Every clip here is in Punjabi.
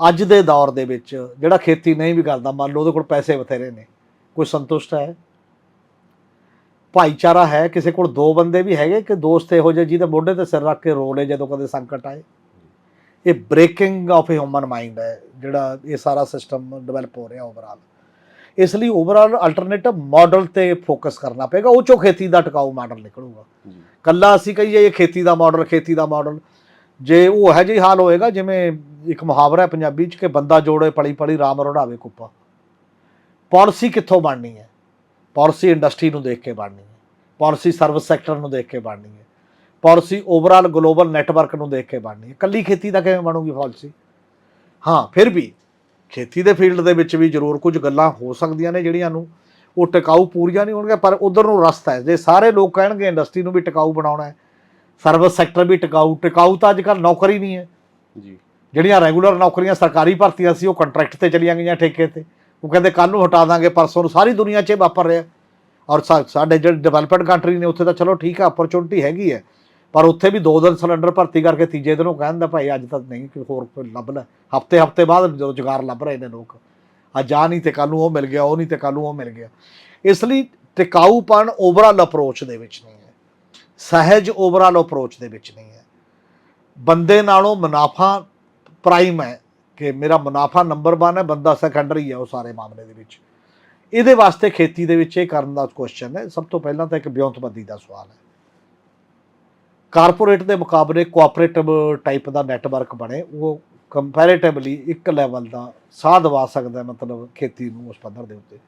ਅੱਜ ਦੇ ਦੌਰ ਦੇ ਵਿੱਚ ਜਿਹੜਾ ਖੇਤੀ ਨਹੀਂ ਵੀ ਕਰਦਾ ਮੰਨ ਲਓ ਉਹਦੇ ਕੋਲ ਪੈਸੇ ਬਥੇਰੇ ਨੇ ਕੋਈ ਸੰਤੁਸ਼ਟ ਹੈ? ਭਾਈਚਾਰਾ ਹੈ ਕਿਸੇ ਕੋਲ ਦੋ ਬੰਦੇ ਵੀ ਹੈਗੇ ਕਿ ਦੋਸਤ ਇਹੋ ਜਿਹੇ ਜਿਹਦੇ ਮੋਢੇ ਤੇ ਸਿਰ ਰੱਖ ਕੇ ਰੋ ਲੇ ਜਦੋਂ ਕਦੇ ਸੰਕਟ ਆਏ? ਇਹ breaking of a human mind ਹੈ ਜਿਹੜਾ ਇਹ ਸਾਰਾ ਸਿਸਟਮ ਡਿਵੈਲਪ ਹੋ ਰਿਹਾ ਓਵਰਆਲ ਇਸ ਲਈ ਓਵਰਆਲ ਅਲਟਰਨੇਟਿਵ ਮਾਡਲ ਤੇ ਫੋਕਸ ਕਰਨਾ ਪਏਗਾ ਉਹ ਚੋਂ ਖੇਤੀ ਦਾ ਟਿਕਾਊ ਮਾਡਲ ਨਿਕਲੂਗਾ। ਜੀ। ਕੱਲਾ ਅਸੀਂ ਕਹੀਏ ਇਹ ਖੇਤੀ ਦਾ ਮਾਡਲ ਖੇਤੀ ਦਾ ਮਾਡਲ ਜੇ ਉਹ ਹੈ ਜਿਹੀ ਹਾਲ ਹੋਏਗਾ ਜਿਵੇਂ ਇੱਕ ਮੁਹਾਵਰਾ ਹੈ ਪੰਜਾਬੀ ਚ ਕਿ ਬੰਦਾ ਜੋੜੇ ਪਲੀ ਪਲੀ ਰਾਮ ਰੜਾਵੇ ਕੁੱਪਾ। ਪਾਲਿਸੀ ਕਿੱਥੋਂ ਬਣਨੀ ਹੈ? ਪਾਲਿਸੀ ਇੰਡਸਟਰੀ ਨੂੰ ਦੇਖ ਕੇ ਬਣਨੀ ਹੈ। ਪਾਲਿਸੀ ਸਰਵਿਸ ਸੈਕਟਰ ਨੂੰ ਦੇਖ ਕੇ ਬਣਨੀ ਹੈ। ਪਾਲਿਸੀ ਓਵਰਆਲ ਗਲੋਬਲ ਨੈਟਵਰਕ ਨੂੰ ਦੇਖ ਕੇ ਬਣਨੀ ਹੈ। ਕੱਲੀ ਖੇਤੀ ਦਾ ਕਿਵੇਂ ਬਣੂਗੀ ਪਾਲਿਸੀ? ਹਾਂ, ਫਿਰ ਵੀ ਖੇਤੀ ਦੇ ਫੀਲਡ ਦੇ ਵਿੱਚ ਵੀ ਜ਼ਰੂਰ ਕੁਝ ਗੱਲਾਂ ਹੋ ਸਕਦੀਆਂ ਨੇ ਜਿਹੜੀਆਂ ਨੂੰ ਉਹ ਟਿਕਾਊ ਪੂਰੀਆਂ ਨਹੀਂ ਹੋਣਗੀਆਂ, ਪਰ ਉਧਰ ਨੂੰ ਰਸਤਾ ਹੈ। ਜੇ ਸਾਰੇ ਲੋਕ ਕਹਿਣਗੇ ਇੰਡਸਟਰੀ ਨੂੰ ਵੀ ਟਿਕਾਊ ਬਣਾਉਣਾ ਹੈ, ਸਰਵਿਸ ਸੈਕਟਰ ਵੀ ਟਿਕਾਊ ਟਿਕਾਊ ਤਾਂ ਅੱਜ ਕੱਲ੍ਹ ਨੌਕਰੀ ਨਹੀਂ ਹੈ। ਜੀ। ਜਿਹੜੀਆਂ ਰੈਗੂਲਰ ਨੌਕਰੀਆਂ ਸਰਕਾਰੀ ਭਰਤੀਆਂ ਸੀ, ਉਹ ਕੰਟਰੈਕਟ ਤੇ ਚਲੀਆਂ ਗਈਆਂ ਠੇਕੇ ਤੇ। ਉਹ ਕਹਿੰਦੇ ਕੱਲ ਨੂੰ ਹਟਾ ਦਾਂਗੇ, ਪਰਸੋਂ ਨੂੰ ਸਾਰੀ ਦੁਨੀਆ 'ਚ ਇਹ ਵਾਪਰ ਰਿਹਾ ਔਰ ਸਾਡੇ ਜਿਹੜੇ ਡਿਵੈਲਪਡ ਕੰਟਰੀ ਨੇ, ਉੱਥੇ ਤਾਂ ਚਲੋ ਠੀਕ ਆ ਓਪਰਚੁਨਿਟੀ ਹੈਗੀ ਹੈ। ਪਰ ਉੱਥੇ ਵੀ ਦੋ ਦਿਨ ਸਿਲੰਡਰ ਭਰਤੀ ਕਰਕੇ ਤੀਜੇ ਦਿਨ ਦਿਨੋਂ ਕਹਿੰਦਾ ਭਾਈ, ਅੱਜ ਤਾਂ ਨਹੀਂ, ਕੋਈ ਹੋਰ ਲੱਭ ਲੈ। ਹਫ਼ਤੇ ਹਫ਼ਤੇ ਬਾਅਦ ਰੁਜ਼ਗਾਰ ਲੱਭ ਰਹੇ ਨੇ ਲੋਕ। ਅੱਜ ਆ ਨਹੀਂ ਤੇ ਕੱਲ ਨੂੰ ਉਹ ਮਿਲ ਗਿਆ, ਉਹ ਨਹੀਂ ਤੇ ਕੱਲ ਨੂੰ ਉਹ ਮਿਲ ਗਿਆ। ਇਸ ਲਈ ਟਿਕਾਊਪਣ ਓਵਰਆਲ ਅਪਰੋਚ ਦੇ ਵਿੱਚ ਨਹੀਂ ਹੈ। ਸਹਿਜ ਓਵਰਆਲ ਅਪਰੋਚ ਦੇ ਵਿੱਚ ਨਹੀਂ ਹੈ। ਬੰਦੇ ਨਾਲੋਂ ਮੁਨਾਫਾ ਪ੍ਰਾਈਮ ਹੈ ਕਿ ਮੇਰਾ ਮੁਨਾਫਾ ਨੰਬਰ 1 ਹੈ, ਬੰਦਾ ਸੈਕੰਡਰੀ ਹੈ ਉਹ ਸਾਰੇ ਮਾਮਲੇ ਦੇ ਵਿੱਚ। ਇਹਦੇ ਵਾਸਤੇ ਖੇਤੀ ਦੇ ਵਿੱਚ ਇਹ ਕਰਨ ਦਾ ਕੁਐਸਚਨ ਹੈ। ਸਭ ਤੋਂ ਪਹਿਲਾਂ ਤਾਂ ਇੱਕ ਵਿਉਂਤਬੰਦੀ ਦਾ ਸਵਾਲ ਹੈ। ਕਾਰਪੋਰੇਟ ਦੇ ਮੁਕਾਬਲੇ ਕੋਆਪਰੇਟਿਵ ਟਾਈਪ ਦਾ ਨੈਟਵਰਕ ਬਣੇ, ਉਹ ਕੰਪੈਰੀਟਿਵਲੀ ਇੱਕ ਲੈਵਲ ਦਾ ਸਾਹ ਦਵਾ ਸਕਦਾ ਮਤਲਬ ਖੇਤੀ ਨੂੰ ਉਸ ਪੱਧਰ ਦੇ ਉੱਤੇ।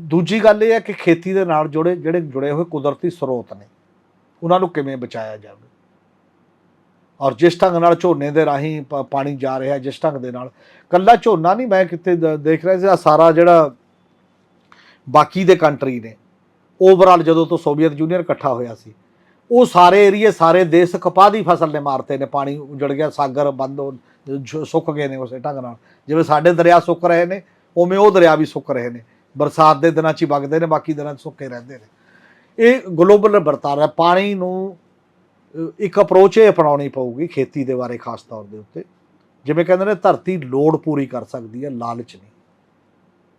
ਦੂਜੀ ਗੱਲ ਇਹ ਹੈ ਕਿ ਖੇਤੀ ਦੇ ਨਾਲ ਜੁੜੇ, ਜਿਹੜੇ ਜੁੜੇ ਹੋਏ ਕੁਦਰਤੀ ਸਰੋਤ ਨੇ, ਉਹਨਾਂ ਨੂੰ ਕਿਵੇਂ ਬਚਾਇਆ ਜਾਵੇ? ਔਰ ਜਿਸ ਢੰਗ ਨਾਲ ਝੋਨੇ ਦੇ ਰਾਹੀਂ ਪ- ਪਾਣੀ ਜਾ ਰਿਹਾ ਜਿਸ ਢੰਗ ਦੇ ਨਾਲ। ਕੱਲਾ ਝੋਨਾ ਨਹੀਂ, ਮੈਂ ਕਿਤੇ ਦੇਖ ਰਿਹਾ ਸੀ, ਆਹ ਸਾਰਾ ਜਿਹੜਾ ਬਾਕੀ ਦੇ ਕੰਟਰੀ ਨੇ। ਓਵਰਆਲ ਜਦੋਂ ਤੋਂ ਸੋਵੀਅਤ ਯੂਨੀਅਨ ਇਕੱਠਾ ਹੋਇਆ ਸੀ, ਉਹ ਸਾਰੇ ਏਰੀਏ ਸਾਰੇ ਦੇਸ਼ ਕਪਾਹ ਦੀ ਫਸਲ ਨੇ ਮਾਰਤੇ ਨੇ। ਪਾਣੀ ਉਜੜ ਗਿਆ, ਸਾਗਰ ਬੰਦ ਹੋ- ਸੁੱਕ ਗਏ ਨੇ ਉਸੇ ਢੰਗ ਨਾਲ। ਜਿਵੇਂ ਸਾਡੇ ਦਰਿਆ ਸੁੱਕ ਰਹੇ ਨੇ, ਉਵੇਂ ਉਹ ਦਰਿਆ ਵੀ ਸੁੱਕ ਰਹੇ ਨੇ। ਬਰਸਾਤ ਦੇ ਦਿਨਾਂ 'ਚ ਹੀ ਵਗਦੇ ਨੇ, ਬਾਕੀ ਦਿਨਾਂ 'ਚ ਸੁੱਕੇ ਰਹਿੰਦੇ ਨੇ। ਇਹ ਗਲੋਬਲ ਵਰਤਾਰਾ ਪਾਣੀ ਨੂੰ ਇੱਕ ਅਪਰੋਚ ਇਹ ਅਪਣਾਉਣੀ ਪਊਗੀ ਖੇਤੀ ਦੇ ਬਾਰੇ ਖਾਸ ਤੌਰ ਦੇ ਉੱਤੇ। ਜਿਵੇਂ ਕਹਿੰਦੇ ਨੇ ਧਰਤੀ ਲੋੜ ਪੂਰੀ ਕਰ ਸਕਦੀ ਹੈ ਲਾਲਚ ਨਹੀਂ।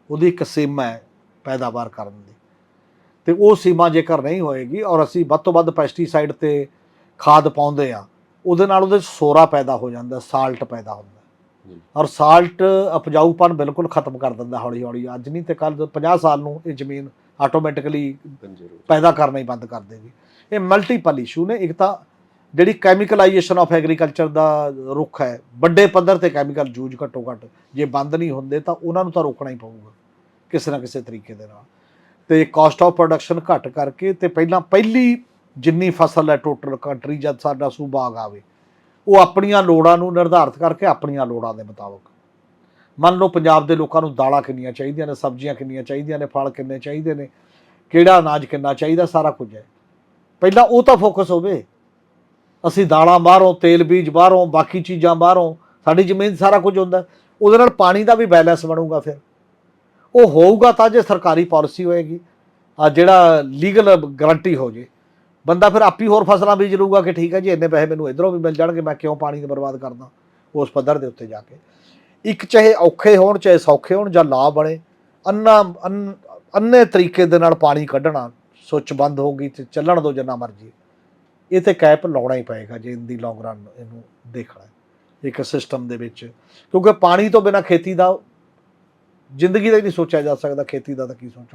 ਉਹਦੀ ਇੱਕ ਸੀਮਾ ਹੈ ਪੈਦਾਵਾਰ ਕਰਨ ਦੀ। ਤੇ ਉਹ ਸੀਮਾ ਜੇਕਰ ਨਹੀਂ ਹੋਏਗੀ ਔਰ ਅਸੀਂ ਵੱਧ ਤੋਂ ਵੱਧ ਪੈਸਟੀਸਾਈਡ ਤੇ ਖਾਦ ਪਾਉਂਦੇ ਆ ਉਹਦੇ ਨਾਲ ਉਹਦੇ ਸੋਰਾ ਪੈਦਾ ਹੋ ਜਾਂਦਾ ਸਾਲਟ ਪੈਦਾ ਹੁੰਦਾ। ਔਰ ਸਾਲਟ ਉਪਜਾਊਪਣ ਬਿਲਕੁਲ ਖਤਮ ਕਰ ਦਿੰਦਾ ਹੌਲੀ ਹੌਲੀ ਅੱਜ ਨਹੀਂ ਤੇ ਕੱਲ 50 ਸਾਲ ਨੂੰ ਇਹ ਜ਼ਮੀਨ ਆਟੋਮੈਟਿਕਲੀ ਪੈਦਾ ਕਰਨਾ ਹੀ ਬੰਦ ਕਰ ਦੇਗੀ। ਇਹ ਮਲਟੀਪਲ ਇਸ਼ੂ ਨੇ। ਇੱਕ ਤਾਂ ਜਿਹੜੀ ਕੈਮੀਕਲਾਈਜੇਸ਼ਨ ਆਫ ਐਗਰੀਕਲਚਰ ਦਾ ਰੁੱਖ ਹੈ, ਵੱਡੇ ਪੱਧਰ ਤੇ ਕੈਮੀਕਲ ਯੂਜ਼ ਘੱਟੋ ਘੱਟ ਜੇ ਬੰਦ ਨਹੀਂ ਹੁੰਦੇ ਤਾਂ ਉਹਨਾਂ ਨੂੰ ਤਾਂ ਰੋਕਣਾ ਹੀ ਪਊਗਾ, ਕਿਸੇ ਨਾ ਕਿਸੇ ਤਰੀਕੇ ਦੇ ਨਾਲ। ਤੇ ਕਾਸਟ ਆਫ ਪ੍ਰੋਡਕਸ਼ਨ ਘੱਟ ਕਰਕੇ ਤੇ ਪਹਿਲਾਂ ਪਹਿਲੀ ਜਿੰਨੀ ਫਸਲ ਹੈ ਟੋਟਲ ਕੰਟਰੀ ਜਦ ਸਾਡਾ ਸੂਬਾ ਆਵੇ, ਉਹ ਆਪਣੀਆਂ ਲੋੜਾਂ ਨੂੰ ਨਿਰਧਾਰਤ ਕਰਕੇ ਆਪਣੀਆਂ ਲੋੜਾਂ ਦੇ ਮੁਤਾਬਕ। ਮੰਨ ਲਓ ਪੰਜਾਬ ਦੇ ਲੋਕਾਂ ਨੂੰ ਦਾਲਾਂ ਕਿੰਨੀਆਂ ਚਾਹੀਦੀਆਂ ਨੇ, ਸਬਜ਼ੀਆਂ ਕਿੰਨੀਆਂ ਚਾਹੀਦੀਆਂ ਨੇ, ਫਲ ਕਿੰਨੇ ਚਾਹੀਦੇ ਨੇ, ਕਿਹੜਾ ਅਨਾਜ ਕਿੰਨਾ ਚਾਹੀਦਾ, ਸਾਰਾ ਕੁਝ ਹੈ। ਪਹਿਲਾਂ ਉਹ ਤਾਂ ਫੋਕਸ ਹੋਵੇ। ਅਸੀਂ ਦਾਲਾਂ ਬਾਹਰੋਂ, ਤੇਲ ਬੀਜ ਬਾਹਰੋਂ, ਬਾਕੀ ਚੀਜ਼ਾਂ ਬਾਹਰੋਂ, ਸਾਡੀ ਜ਼ਮੀਨ 'ਚ ਸਾਰਾ ਕੁਝ ਹੁੰਦਾ। ਉਹਦੇ ਨਾਲ ਪਾਣੀ ਦਾ ਵੀ ਬੈਲੈਂਸ ਬਣੂਗਾ ਫਿਰ। ਉਹ ਹੋਊਗਾ ਤਾਂ ਜੇ ਸਰਕਾਰੀ ਪਾਲਿਸੀ ਹੋਏਗੀ ਆ ਜਿਹੜਾ ਲੀਗਲ ਗਾਰੰਟੀ ਹੋ ਜੇ। ਬੰਦਾ ਫਿਰ ਆਪੀ ਹੋਰ ਫਸਲਾਂ ਬੀਜ ਲਊਗਾ ਕਿ ਠੀਕ ਹੈ ਜੀ, ਇੰਨੇ ਪੈਸੇ ਮੈਨੂੰ ਇਧਰੋਂ ਵੀ ਮਿਲ ਜਾਣਗੇ, ਮੈਂ ਕਿਉਂ ਪਾਣੀ ਦੀ ਬਰਬਾਦ ਕਰਦਾ ਉਸ ਪੱਧਰ ਦੇ ਉੱਤੇ ਜਾ ਕੇ। ਇੱਕ ਚਾਹੇ ਔਖੇ ਹੋਣ, ਚਾਹੇ ਸੌਖੇ ਹੋਣ ਜਾਂ ਲਾਭ ਬਣੇ, ਅੰਨਾ ਅੰਨ- ਅੰਨੇ ਤਰੀਕੇ ਦੇ ਨਾਲ ਪਾਣੀ ਕੱਢਣਾ ਸੁੱਚ ਬੰਦ ਹੋ ਗਈ ਤੇ ਚੱਲਣ ਦੋ ਜਿੰਨਾ ਮਰਜ਼ੀ। ਇਹ ਤੇ ਕੈਪ ਲਾਉਣਾ ਹੀ ਪਏਗਾ ਜੇ ਇਨ ਦੀ ਲੌਂਗ ਰਨ ਇਹਨੂੰ ਦੇਖਣਾ ਇੱਕ ਸਿਸਟਮ ਦੇ ਵਿੱਚ। ਕਿਉਂਕਿ ਪਾਣੀ ਤੋਂ ਬਿਨਾ ਖੇਤੀ ਦਾ ਜ਼ਿੰਦਗੀ ਦਾ ਹੀ ਨਹੀਂ ਸੋਚਿਆ ਜਾ ਸਕਦਾ, ਖੇਤੀ ਦਾ ਤਾਂ ਕੀ ਸੋਚਣਾ।